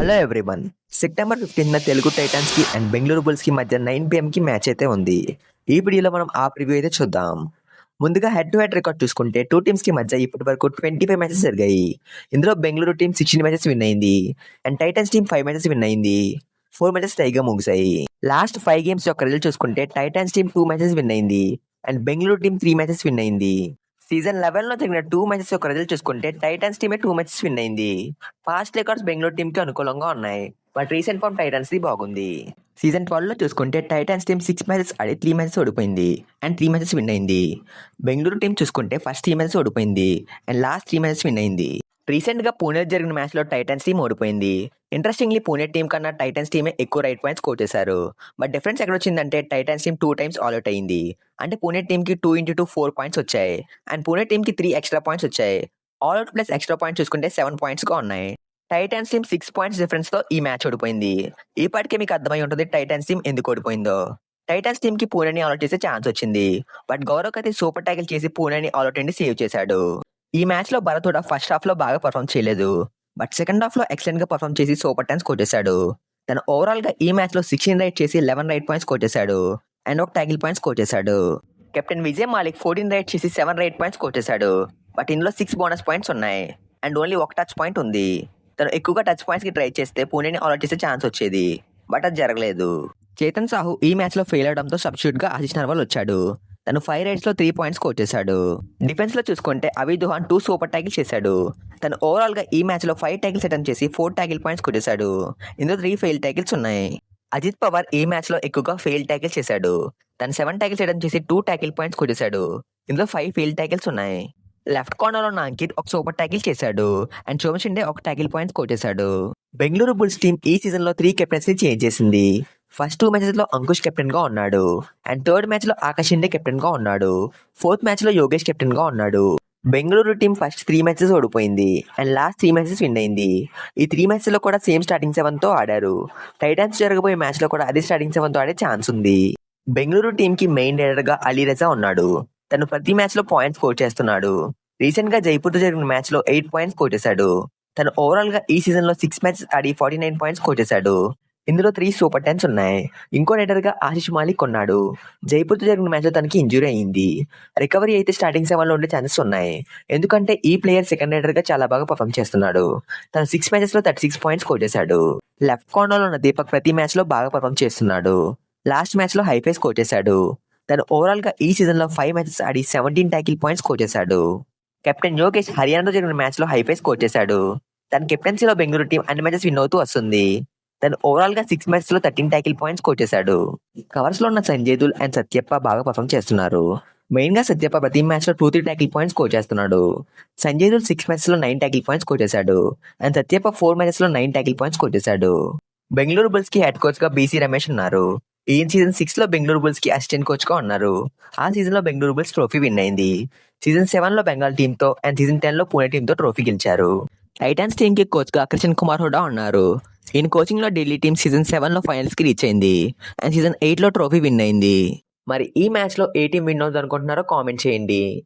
Hello everyone September fifteen Telugu టైటన్స్కి and Bengaluru బుల్స్కి మధ్య nine PM కి మ్యాచ్ అయితే ఉంది. ఈ వీడియోలో మనం ఆ ప్రివ్యూ అయితే చూద్దాం. ముందుగా హెడ్ టు హెడ్ రికార్డ్ చూసుకుంటే టూ టీమ్స్కి మధ్య ఇప్పటి వరకు ట్వంటీ ఫైవ్ మ్యాచెస్ జరిగాయి. ఇందులో Bengaluru team sixteen matches win అయింది. And Titans team five matches win అయింది. ఫోర్ మ్యాచెస్ టైగా ముగిశాయి. లాస్ట్ ఫైవ్ గేమ్స్ యొక్క రిజల్ట్ చూసుకుంటే Titans team two matches win అయింది. And Bengaluru team three matches win అయింది. సీజన్ లెవెన్లో జరిగిన టూ మ్యాచెస్ యొక్క రిజల్ట్ చూసుకుంటే టైటన్స్ టీమే టూ మ్యాచెస్ విన్ అయింది. ఫాస్ట్ రికార్డ్స్ బెంగళూరు టీమ్కి అనుకూలంగా ఉన్నాయి. బట్ రీసెంట్ ఫార్మ్ టైటన్స్ ది బాగుంది. సీజన్ ట్వెల్వ్లో చూసుకుంటే టైటన్స్ టీమ్ సిక్స్ మ్యాచెస్ ఆడి త్రీ మ్యాచెస్ ఓడిపోయింది. అండ్ త్రీ మ్యాచెస్ విన్ అయింది. బెంగళూరు టీం చూసుకుంటే ఫస్ట్ త్రీ మ్యాచెస్ ఓడిపోయింది. And last three matches win అయింది. రీసెంట్గా పూణే జరిగిన మ్యాచ్లో టైటన్స్ టీం ఓడిపోయింది. ఇంట్రెస్టింగ్లీ పూణే టీం కన్నా టైటన్స్ టీమే ఎక్కువ రైట్ పాయింట్స్ స్కోర్ చేశారు. బట్ డిఫరెన్స్ ఎక్కడ వచ్చిందంటే Titans team two times all out అయింది. అంటే పూణే టీంకి two into two four points వచ్చాయి. అండ్ పూణే టీంకి త్రీ ఎక్స్ట్రా పాయింట్స్ వచ్చాయి. All out plus extra points చూసుకుంటే సెవెన్ పాయింట్స్గా ఉన్నాయి. టైటన్స్ టీమ్ సిక్స్ పాయింట్స్ డిఫరెన్స్తో ఈ మ్యాచ్ ఓడిపోయింది. ఈ పాటికే మీకు అర్థమై ఉంటుంది టైటన్స్ టీం ఎందుకు ఓడిపోయిందో. టైటన్స్ టీమ్కి పూణేని ఆల్అౌట్ చేసే ఛాన్స్ వచ్చింది. బట్ గౌరవ్ అయితే సూపర్ టైకిల్ చేసి పూణేని ఆల్అౌట్ అండి సేవ్ చేశాడు. ఈ మ్యాచ్లో భరత్ కూడా ఫస్ట్ హాఫ్లో బాగా పర్ఫామ్ చేయలేదు. బట్ సెకండ్ హాఫ్లో ఎక్సలెంట్గా పర్ఫామ్ చేసి సూపర్ టెన్స్ కొట్టేశాడు. తను ఓవరాల్గా ఈ మ్యాచ్లో సిక్స్టీన్ రైట్ చేసి లెవెన్ రైట్ పాయింట్స్ కొట్టేశాడు. అండ్ ఒక ట్యాగిల్ పాయింట్స్ కొట్టేశాడు. Captain Vijay Malik fourteen raid చేసి సెవెన్ రైట్ పాయింట్స్ కొట్టేశాడు. బట్ ఇందులో సిక్స్ బోనస్ పాయింట్స్ ఉన్నాయి. అండ్ ఓన్లీ ఒక టచ్ పాయింట్ ఉంది. తను ఎక్కువగా టచ్ పాయింట్స్కి ట్రై చేస్తే పూణేని ఆల్అౌట్ చేసే ఛాన్స్ వచ్చేది. బట్ అది జరగలేదు. చేతన్ సాహు ఈ మ్యాచ్లో ఫెయిల్ అవడంతో సబ్స్టిట్యూట్గా ఆశిష్ నర్వాల్ వచ్చాడు. తను ఫైవ్ రైడ్స్లో త్రీ పాయింట్స్ కొట్టేశాడు డిఫెన్స్లో చూసుకుంటే అవి దుహాన్ టూ సూపర్ ట్యాకిల్ చేశాడు. తను ఓవరాల్గా ఈ మ్యాచ్లో ఫైవ్ ట్యాకిల్స్ అటెంప్ట్ చేసి ఫోర్ ట్యాకిల్ పాయింట్స్ కొట్టేశాడు ఇందులో త్రీ ఫెయిల్ ట్యాకిల్స్ ఉన్నాయి. అజిత్ పవార్ ఈ మ్యాచ్లో ఎక్కువగా ఫెయిల్ ట్యాకిల్ చేశాడు. తను సెవెన్ ట్యాకిల్స్ అటెంప్ట్ చేసి టూ ట్యాకిల్ పాయింట్స్ కొట్టేశాడు ఇందులో ఫైవ్ ఫెయిల్ ట్యాకిల్స్ ఉన్నాయి. లెఫ్ట్ కార్నర్లో ఉన్న అంకిత్ ఒక సూపర్ ట్యాకిల్ చేశాడు. అండ్ చోమషిండే ఒక ట్యాకిల్ పాయింట్స్ కొట్టేశాడు బెంగళూరు బుల్స్ టీం ఈ సీజన్లో త్రీ కెప్టెన్సీ చేంజ్ చేసింది. ఫస్ట్ టూ మ్యాచెస్లో అంకుష్ కెప్టెన్గా ఉన్నాడు. అండ్ థర్డ్ మ్యాచ్లో ఆకాష్ ఇండే కెప్టెన్గా ఉన్నాడు. ఫోర్త్ మ్యాచ్లో యోగేష్ కెప్టెన్గా ఉన్నాడు. Bengaluru team first three matches ఓడిపోయింది. And last three matches win అయింది. ఈ త్రీ మ్యాచెస్లో కూడా సేమ్ స్టార్టింగ్ సెవెన్తో ఆడారు. టైటాన్స్ జరగబోయే మ్యాచ్లో కూడా అదే స్టార్టింగ్ సెవెన్తో ఆడే ఛాన్స్ ఉంది. బెంగళూరు టీం కి మెయిన్ లీడర్గా అలీ రజా ఉన్నాడు. తను ప్రతి మ్యాచ్లో పాయింట్స్ స్కోర్ చేస్తున్నాడు. రీసెంట్గా జైపూర్తో జరిగిన మ్యాచ్లో ఎయిట్ పాయింట్స్ కొట్టేశాడు. తను ఓవరాల్గా ఈ సీజన్లో సిక్స్ మ్యాచెస్ ఆడి ఫార్టీ నైన్ పాయింట్స్ కొట్టేశాడు. ఇందులో త్రీ సూపర్ టెన్స్ ఉన్నాయి. ఇంకో రైడర్ ఆశిష్ మాలిక్ ఉన్నాడు జైపూర్తో జరిగిన మ్యాచ్లో తనకి ఇంజురీ అయింది. రికవరీ అయితే స్టార్టింగ్ సెవెన్లో ఉండే ఛాన్సెస్ ఉన్నాయి. ఎందుకంటే ఈ ప్లేయర్ సెకండ్ రైడర్గా చాలా బాగా పర్ఫామ్ చేస్తున్నాడు. తన సిక్స్ మ్యాచెస్లో థర్టీ సిక్స్ పాయింట్స్ కొట్టేశాడు లెఫ్ట్ కార్నర్లో ఉన్న దీపక్ ప్రతి మ్యాచ్లో బాగా పర్ఫామ్ చేస్తున్నాడు. లాస్ట్ మ్యాచ్లో హైఫై హైఫేస్ చేశాడు. తను ఓవరాల్గా ఈ సీజన్లో ఫైవ్ మ్యాచెస్ ఆడి సెవెంటీన్ ట్యాకిల్ పాయింట్స్ కొట్టేశాడు కెప్టెన్ యోగేష్ హర్యానాతో జరిగిన మ్యాచ్లో హైఫై హైఫేస్ చేశాడు. తన కెప్టెన్సీలో బెంగళూరు టీం అన్ని మ్యాచెస్ విన్ అవుతూ వస్తుంది. తను ఓవరాల్గా సిక్స్ మ్యాచ్లో థర్టీన్ ట్యాకిల్ పాయింట్స్ కొట్టేశాడు. కవర్స్లో ఉన్న సంజయ్ అండ్ సత్యప్ప బాగా పర్ఫామ్ చేస్తున్నారు. మెయిన్గా సత్యప్ప ప్రతి మ్యాచ్లో two three tackle points score చేస్తున్నాడు. సంజయ్ సిక్స్ మ్యాచ్లో నైన్ ట్యాకిల్ పాయింట్స్ కొట్టేశాడు. And Satyappa four మ్యాచెస్లో nine tackle points కొట్టేశాడు. బెంగళూరు బుల్స్కి హెడ్ కోచ్గా బీసీ రమేష్ ఉన్నారు. ఈ సీజన్ సిక్స్లో బెంగళూరు బుల్స్కి అసిస్టెంట్ కోచ్గా ఉన్నారు. ఆ సీజన్లో బెంగళూరు బుల్స్ ట్రోఫీ విన్ అయింది. సీజన్ సెవెన్లో బెంగాల్ టీమ్తో అండ్ సీజన్ టెన్లో పూణే టీమ్తో ట్రోఫీ గెలిచారు. టైటాన్స్ టీమ్కి కోచ్గా కిషన్ కుమార్ హుడా ఉన్నారు. ఈయన కోచింగ్లో ఢిల్లీ టీమ్ సీజన్ సెవెన్లో ఫైనల్స్కి రీచ్ అయింది. అండ్ సీజన్ ఎయిట్లో ట్రోఫీ విన్ అయింది. మరి ఈ మ్యాచ్లో ఏ టీం విన్ అవుతుంది అనుకుంటున్నారో కామెంట్ చేయండి.